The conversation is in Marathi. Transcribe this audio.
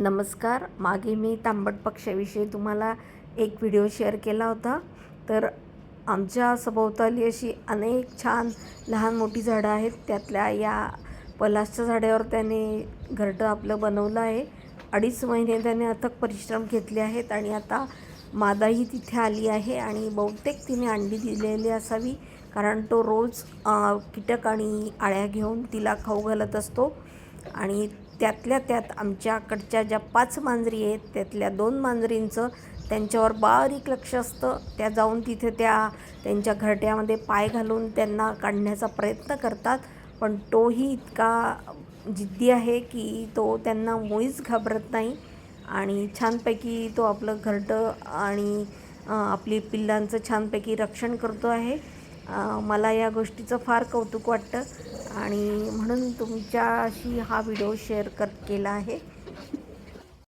नमस्कार. मागे मी तांबट पक्ष्याविषयी तुम्हाला एक व्हिडिओ शेअर केला होता. तर आमच्या सभोवताली अशी अनेक छान लहान मोठी झाडं आहेत. त्यातल्या या पलासच्या झाडावर त्याने घरटं आपलं बनवलं आहे. अडीच महिने त्याने अथक परिश्रम घेतले आहेत आणि आता मादाही तिथे आली आहे आणि बहुतेक तिने अंडी दिलेली असावी कारण तो रोज कीटक आणि आळ्या घेऊन तिला खाऊ घालत असतो. आणि त्यातल्या त्यात आमच्याकडच्या ज्या पाच मांजरी आहेत त्यातल्या दोन मांजरींचं त्यांच्यावर बारीक लक्ष असतं. त्या जाऊन तिथे त्या त्यांच्या घरट्यामध्ये पाय घालून त्यांना काढण्याचा प्रयत्न करतात. पण तोही इतका जिद्दी आहे की तो त्यांना मुळीच घाबरत नाही. आणि छानपैकी तो आपलं घरटं आणि आपली पिल्लांचं छानपैकी रक्षण करतो आहे. मला या गोष्टीचं फार कौतुक वाटतं. आणि म्हणून तुमच्याशी हा व्हिडिओ शेअर कर केला आहे.